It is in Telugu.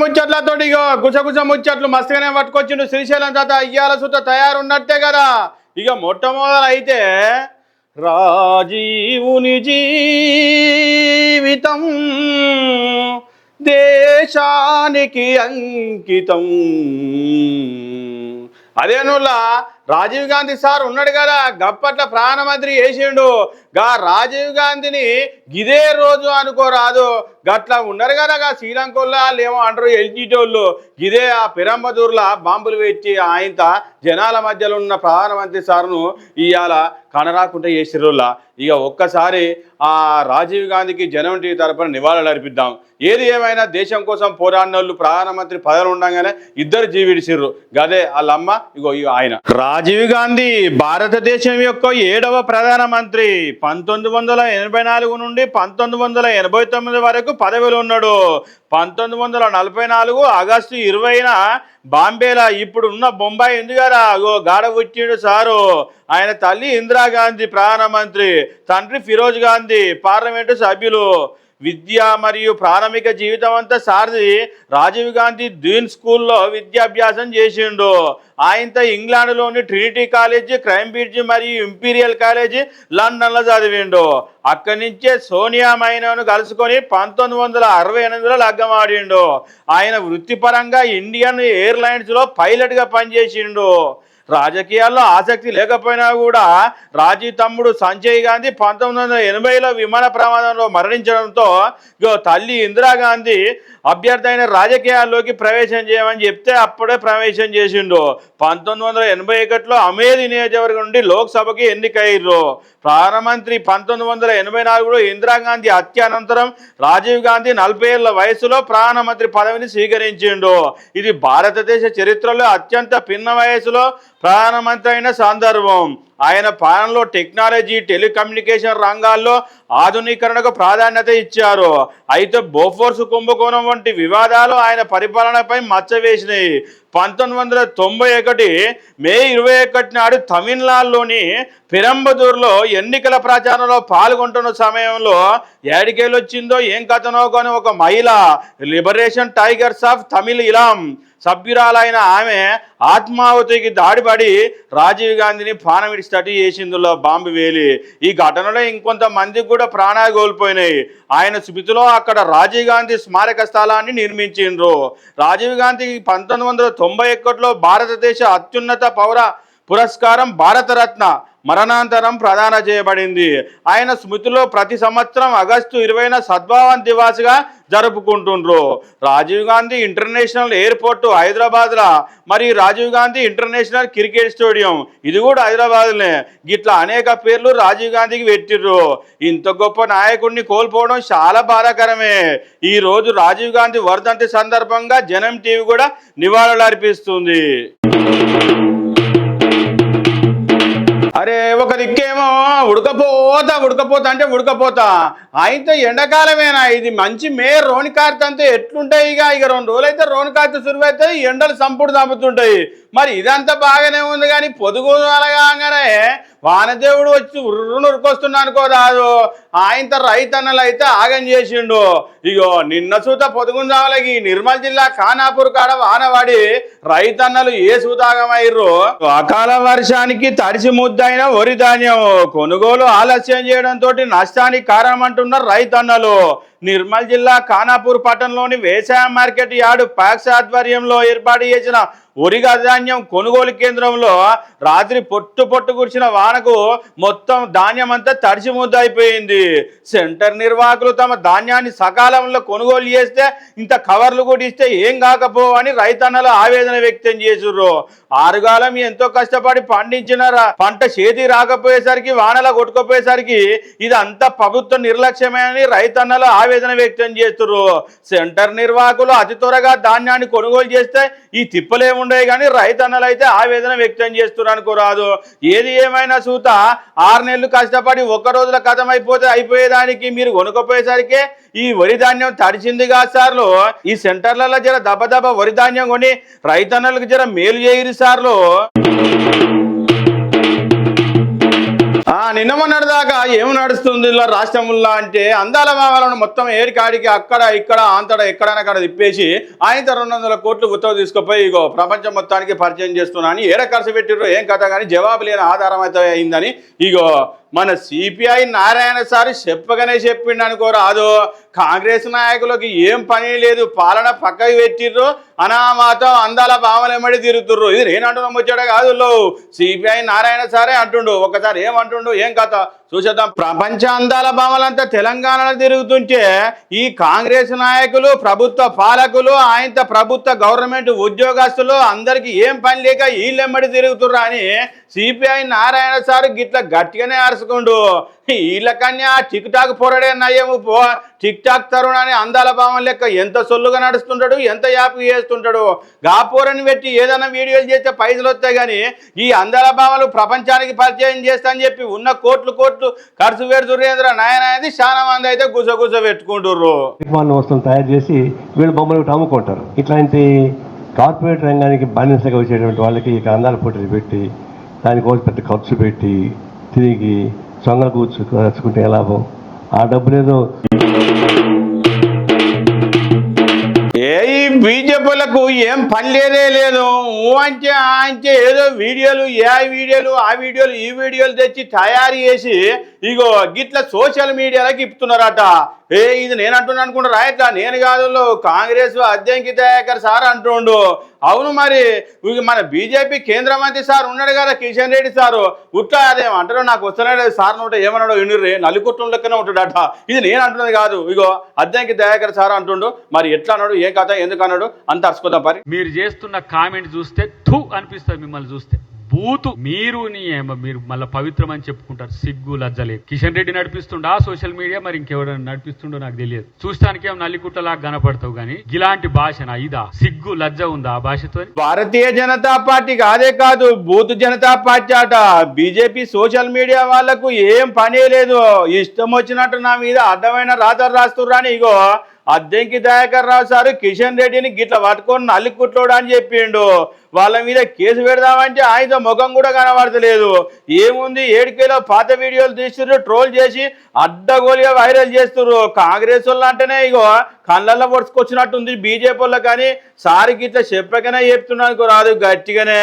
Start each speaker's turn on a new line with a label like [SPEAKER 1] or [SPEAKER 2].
[SPEAKER 1] ముచ్చట్లతో ఇగో గుసగుస ముచ్చట్లు మస్తుగానే పట్టుకొచ్చిండు. శ్రీశైలం తాత అయ్యాల సుత తయారున్నట్టే కదా. ఇక మొట్టమొదలు అయితే రాజీవుని జీవితం దేశానికి అంకితం. అదే నుల్లా రాజీవ్ గాంధీ సార్ ఉన్నాడు కదా గప్పట్ల ప్రధానమంత్రి చేసిండు. గా రాజీవ్ గాంధీని గిదే రోజు అనుకోరాదు. గట్లా ఉన్నారు కదా గా శ్రీలంకల్లో వాళ్ళు ఏమో అంటారు ఎల్జీటోళ్ళు. ఇదే ఆ పిరంబదూర్ల బాంబులు పెట్టి ఆయంత జనాల మధ్యలో ఉన్న ప్రధానమంత్రి సార్ను ఇవాళ కనరాకుండా చేసిరుల్లా ఇక ఒక్కసారి ఆ రాజీవ్ గాంధీకి జనం టీవీ తరపున నివాళులు అర్పిద్దాం. ఏది ఏమైనా దేశం కోసం పోరాడినోళ్ళు ప్రధానమంత్రి పదవులు ఉండగానే ఇద్దరు జీవిడిసిర్రు. గదే వాళ్ళమ్మ ఇగో ఇగో ఆయన. రాజీవ్ గాంధీ భారతదేశం యొక్క ఏడవ ప్రధానమంత్రి. పంతొమ్మిది వందల ఎనభై నాలుగు నుండి పంతొమ్మిది వందల ఎనభై తొమ్మిది వరకు పదవిలో ఉన్నాడు. పంతొమ్మిది వందల నలభై నాలుగు ఆగస్టు ఇరవైన బాంబేలా ఇప్పుడు ఉన్న బొంబాయి ఉంది కదా అగో గాడ పుట్టిండు సారు. ఆయన తల్లి ఇందిరాగాంధీ ప్రధానమంత్రి తండ్రి ఫిరోజ్ గాంధీ పార్లమెంటు సభ్యులు. విద్య మరియు ప్రాథమిక జీవితం అంతా సారది రాజీవ్ గాంధీ డీన్ స్కూల్లో విద్యాభ్యాసం చేసిండు. ఆయనతో ఇంగ్లాండ్లోని ట్రినిటీ కాలేజీ క్రైమ్ బ్రిడ్జ్ మరియు ఇంపీరియల్ కాలేజీ లండన్లో చదివిండు. అక్కడి నుంచే సోనియా మైనోను కలుసుకొని పంతొమ్మిది వందల అరవై ఎనిమిదిలో లగ్గమాడిండు ఆయన వృత్తిపరంగా ఇండియన్ ఎయిర్లైన్స్లో పైలట్గా పనిచేసిండు. రాజకీయాల్లో ఆసక్తి లేకపోయినా కూడా రాజీ తమ్ముడు సంజయ్ గాంధీ పంతొమ్మిది వందల ఎనభైలో విమాన ప్రమాదంలో మరణించడంతో తల్లి ఇందిరాగాంధీ అభ్యర్థి అయిన రాజకీయాల్లోకి ప్రవేశం చేయమని చెప్తే అప్పుడే ప్రవేశం చేసిండు. పంతొమ్మిది వందల ఎనభై ఒకటిలో అమేధి నియోజకవర్గం నుండి లోక్సభకి ఎన్నికయ్యారు ప్రధానమంత్రి పంతొమ్మిది వందల ఎనభై నాలుగులో ఇందిరాగాంధీ హత్య అనంతరం రాజీవ్ గాంధీ నలభై ఏళ్ళ వయసులో ప్రధానమంత్రి పదవిని స్వీకరించిండు. ఇది భారతదేశ చరిత్రలో అత్యంత పిన్న వయసులో ప్రధానమంత్రి అయిన సందర్భం. ఆయన పాలనలో టెక్నాలజీ టెలికమ్యూనికేషన్ రంగాల్లో ఆధునీకరణకు ప్రాధాన్యత ఇచ్చారు. అయితే బోఫోర్స్ కుంభకోణం వంటి వివాదాలు ఆయన పరిపాలనపై మచ్చ వేసినాయి. పంతొమ్మిది వందల తొంభై ఒకటి మే ఇరవై ఒకటి నాడు తమిళనాడులోని పిరంబదూర్లో ఎన్నికల ప్రచారంలో పాల్గొంటున్న సమయంలో ఏడికేలు వచ్చిందో ఏం కథనో కానీ ఒక మహిళ liberation tigers of Tamil Eelam సభ్యురాలైన ఆమె ఆత్మాహుతికి దాడిపడి రాజీవ్ గాంధీని ప్రాణం విడిచినట్టు చేసిందులో బాంబు వేలి. ఈ ఘటనలో ఇంకొంతమందికి కూడా ప్రాణాలు కోల్పోయినాయి. ఆయన స్మృతిలో అక్కడ రాజీవ్ గాంధీ స్మారక స్థలాన్ని నిర్మించిండ్రు. రాజీవ్ గాంధీ పంతొమ్మిది వందల తొంభై ఒకటిలో భారతదేశ అత్యున్నత పౌర పురస్కారం భారతరత్న. మరణాంతరం ప్రదాన చేయబడింది. ఆయన స్మృతిలో ప్రతి సంవత్సరం ఆగస్టు ఇరవైన సద్భావన్ దివాస్గా జరుపుకుంటుండ్రు. రాజీవ్ గాంధీ ఇంటర్నేషనల్ ఎయిర్పోర్ట్ హైదరాబాద్లో మరియు Rajiv Gandhi International Cricket Stadium ఇది కూడా హైదరాబాద్లోనే. గిట్లా అనేక పేర్లు రాజీవ్ గాంధీకి పెట్టిర్రు. ఇంత గొప్ప నాయకుడిని కోల్పోవడం చాలా బాధాకరమే. ఈ రోజు రాజీవ్ గాంధీ వర్ధంతి సందర్భంగా జనం టీవీ కూడా నివాళులు అర్పిస్తుంది అరే ఒక ఏమో? ఉడకపోతా ఉడకపోతా అంటే ఉడకపోతా. అయితే ఎండాకాలమేనా ఇది? మంచి మే రోని అంతా ఎట్లుంటాయి ఇక? ఇక రెండు రోజులు అయితే రోని కార్తె సురువైతే ఎండలు సంపుడు చంపుతుంటాయి మరి ఇదంతా బాగానే ఉంది కానీ పొదుగు అనగానే వానదేవుడు వచ్చి ఉర్రును ఉరికొస్తున్నా అనుకో రాదు ఆయనతో రైతన్నలు అయితే ఆగం చేసిండు. ఇగో నిన్న సూత పొదుగుందాలకి నిర్మల్ జిల్లా ఖానాపూర్ కాడ వానవాడి రైతన్నలు ఏ సూతాగమయ్యారు అకాల వర్షానికి తడిసి ముద్దైన వరి ధాన్యం. కొనుగోలు ఆలస్యం చేయడంతో నష్టానికి కారణమంటున్నారు రైతన్నలు. నిర్మల్ జిల్లా ఖానాపూర్ పట్టణంలోని వ్యవసాయ మార్కెట్ యార్డు ప్యాక్స్ ఆధ్వర్యంలో ఏర్పాటు చేసిన ఒరిగా ధాన్యం కొనుగోలు కేంద్రంలో రాత్రి పొట్టు పొట్టు కురిసిన వానకు మొత్తం ధాన్యం అంతా తడిచి ముద్ద అయిపోయింది సెంటర్ నిర్వాహకులు తమ ధాన్యాన్ని సకాలంలో కొనుగోలు చేస్తే ఇంత కవర్లు కూడా ఇస్తే ఏం కాకపోవని రైతన్నలు ఆవేదన వ్యక్తం చేసిర్రు. ఆరుగాలం ఎంతో కష్టపడి పండించిన పంట చేతి రాకపోయేసరికి వానల కొట్టుకుపోయేసరికి ఇదంతా ప్రభుత్వ నిర్లక్ష్యమే అని రైతన్నలు ఆవేదన ఆవేదన వ్యక్తం చేస్తున్నారు సెంటర్ నిర్వాహకులు అతి త్వరగా ధాన్యాన్ని కొనుగోలు చేస్తే ఈ తిప్పలే ఉండేవి కానీ రైతన్నలు అయితే ఆవేదన వ్యక్తం చేస్తున్నారు అనుకోరాదు. ఏది ఏమైనా సూత ఆరు నెలలు కష్టపడి ఒక్క రోజుల కథం అయిపోతే అయిపోయేదానికి మీరు కొనుక్కపోయేసరికి ఈ వరి ధాన్యం కాదు సార్లు. ఈ సెంటర్లలో జర దబ దబ వరి ధాన్యం కొని రైతన్నలకు జర మేలు చేయరు సార్లు. నిన్న మొన్నటిదాకా ఏమి నడుస్తుంది ఇలా రాష్ట్రంలో అంటే అందాల భావాలను మొత్తం ఏడికాడికి అక్కడ ఇక్కడ అంతటా ఎక్కడైనా అక్కడ తిప్పేసి ఆయన రెండు వందల కోట్లు ఉత్తర్వు తీసుకుపోయి ఇగో ప్రపంచం మొత్తానికి పరిచయం చేస్తున్నా అని ఏడ ఖర్చు పెట్టిర్రో ఏం కథ కానీ జవాబు లేని ఆధారం అయితే అయిందని ఇగో మన సిపిఐ నారాయణ సార్ చెప్పగానే చెప్పిండు అనుకోరాదు కాంగ్రెస్ నాయకులకి ఏం పని లేదు పాలన పక్కకి పెట్టిర్రు అనామాతం అందాల భావన తిరుగుతుర్రు. ఇది నేను అంటున్నాం వచ్చాడే కాదు లో సిపిఐ నారాయణ సారే అంటుండు. ఒకసారి ఏమంటుండు? ఏం కథ? చూసేద్దాం. ప్రపంచ అందాల భావనంతా తెలంగాణలో తిరుగుతుంటే ఈ కాంగ్రెస్ నాయకులు ప్రభుత్వ పాలకులు ఆయన ప్రభుత్వ గవర్నమెంట్ ఉద్యోగస్తులు అందరికి ఏం పని లేక వీళ్ళెమ్మడి తిరుగుతుర్రా అని సిపిఐ నారాయణ సార్ గిట్ల గట్టిగానే అరుచుకుండు. వీళ్ళకన్యా టిక్ టాక్ పొరడే నయ్యము పో టిక్ టాక్ తరుణ్ అని అందాల భావం లెక్క ఎంత సొల్లుగా నడుస్తుంటాడు ఎంత యాప్ చేస్తుంటాడు? గాపోరని పెట్టి ఏదైనా వీడియోలు చేస్తే పైసలు వస్తాయి కానీ ఈ అందాల భావాలు ప్రపంచానికి పరిచయం చేస్తా అని చెప్పి ఉన్న కోట్లు కోట్లు ఖర్చు పెడుతుర్రేంద్ర నాయన అనేది చాలా మంది అయితే గుసగుస పెట్టుకుంటుర్రు.
[SPEAKER 2] వస్తువులు తయారు చేసి వీళ్ళు బొమ్మలు అమ్ముకుంటారు ఇట్లాంటి కార్పొరేట్ రంగానికి బానిసగా వచ్చేటువంటి వాళ్ళకి ఇక అందాల పోటీలు పెట్టి దానికోసం పెద్ద ఖర్చు పెట్టి తిరిగి సొంగ కూర్చు కూర్చుకుంటే లాభం ఆ డబ్బులేదో
[SPEAKER 1] ఏ బీజేపీలకు ఏం పని లేదే లేదు. ఊ అంటే ఏదో వీడియోలు ఏ వీడియోలు ఆ వీడియోలు ఈ వీడియోలు తెచ్చి తయారు చేసి ఇగో గిట్ల సోషల్ మీడియాలోకి ఇప్పుతున్నారట. ఏ ఇది నేను అంటున్నా అనుకుంటారా ఇట్లా. నేను కాదు కాంగ్రెస్ అధ్యక్షి దయాకర్ సార్ అంటుండు. అవును మరి మన బీజేపీ కేంద్ర మంత్రి సార్ ఉన్నాడు కదా కిషన్ రెడ్డి సారు. ఉట్లా అదేమంటారు నాకు వస్తున్నాడు సార్ నోట ఏమన్నాడు వినుర్రే నలుకుట్లం లెక్కనే ఉంటాడట. ఇది నేను అంటున్నది కాదు. ఇగో అధ్యక్ష దయాకర్ సార్ అంటుండు. మరి ఎట్లా అన్నాడు ఏ కథ ఎందుకు అన్నాడు అంత అరుచుకోదాం పరి.
[SPEAKER 3] మీరు చేస్తున్న కామెంట్ చూస్తే థూ అనిపిస్తుంది మిమ్మల్ని చూస్తే. బూతు మీరు మీరు మళ్ళీ పవిత్రం అని చెప్పుకుంటారు. సిగ్గు లజ్జలేదు కిషన్ రెడ్డి నడిపిస్తుండా. సోషల్ మీడియా మరి ఇంకెవరైనా నడిపిస్తుండో నాకు తెలియదు. చూస్తానికి ఏం నల్లికుట్టలాగా కనపడతావు కానీ ఇలాంటి భాషన ఇదా? సిగ్గు లజ్జ ఉందా ఆ భాషతో
[SPEAKER 1] భారతీయ జనతా పార్టీ కాదే కాదు బూత్ జనతా పార్టీ అట బీజేపీ సోషల్ మీడియా వాళ్ళకు ఏం పని లేదు. ఇష్టం వచ్చినట్టు నా మీద అర్థమైన రాతలు రాస్తుర్రా ఇగో. అద్దెంకి దయాకర్ రావు సారు కిషన్ రెడ్డిని గిట్ల పట్టుకొని నల్లికుట్లోడు అని చెప్పిండు. వాళ్ళ మీద కేసు పెడదామంటే ఆయనతో ముఖం కూడా కనబడతలేదు. ఏముంది? ఏడుకేలో పాత వీడియోలు తీస్తున్నారు ట్రోల్ చేసి అడ్డగోలుగా వైరల్ చేస్తున్నారు కాంగ్రెస్ వాళ్ళు అంటేనే ఇగో కళ్ళల్లో పొడుచుకొచ్చినట్టుంది బీజేపీ వాళ్ళు కానీ సారికి ఇట్లా చెప్పకనే చెప్తున్నాను రాదు గట్టిగానే.